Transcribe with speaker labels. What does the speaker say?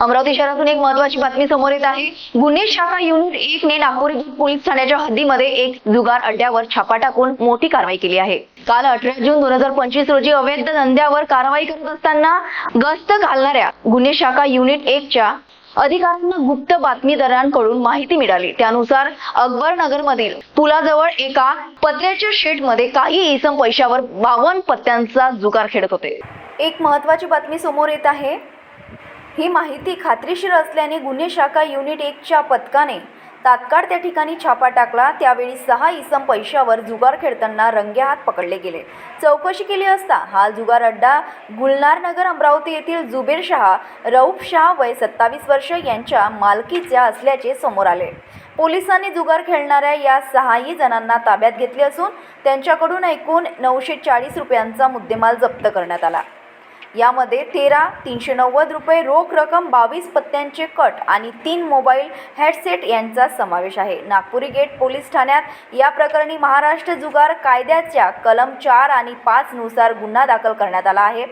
Speaker 1: अमरावती शहरातून एक महत्वाची बातमी समोर येत आहे. गुन्हे शाखा युनिट एक ने नागपूर पोलीस ठाण्याच्या हद्दीमध्ये एक जुगार अड्ड्यावर छापा टाकून मोठी कारवाई केली आहे. काल अठरा जून दोन हजार पंचवीस रोजी अवैध धंद्यावर कारवाई करत असताना गस्त घालणाऱ्या गुन्हे शाखा युनिट एकच्या अधिकाऱ्यांना गुप्त बातमीदारांकडून माहिती मिळाली. त्यानुसार अकबरनगर मधील पुलाजवळ एका पत्र्याच्या शेडमध्ये काही इसम पैशावर बावन्न पत्त्यांचा जुगार खेळत होते.
Speaker 2: एक महत्वाची बातमी समोर येत आहे. ही माहिती खात्रीशीर असल्याने गुन्हे शाखा युनिट एकच्या पथकाने तात्काळ त्या ठिकाणी छापा टाकला. त्यावेळी सहा इसम पैशावर जुगार खेळताना रंगेहात पकडले गेले. चौकशी केली असता हा जुगार अड्डा गुलनार नगर अमरावती येथील जुबेर शहा रऊफ शहा वय सत्तावीस वर्ष यांच्या मालकीच्या असल्याचे समोर आले. पोलिसांनी जुगार खेळणाऱ्या या सहाही जणांना ताब्यात घेतले असून त्यांच्याकडून एकूण नऊशे चाळीस रुपयांचा मुद्देमाल जप्त करण्यात आला. यामध्ये तेरा तीनशे नव्वद रुपये रोख रक्कम बावीस पत्त्यांचे कट आणि तीन मोबाईल हेडसेट यांचा समावेश आहे. नागपुरी गेट पोलीस ठाण्यात या प्रकरणी महाराष्ट्र जुगार कायद्याच्या कलम चार आणि पाचनुसार गुन्हा दाखल करण्यात आला आहे.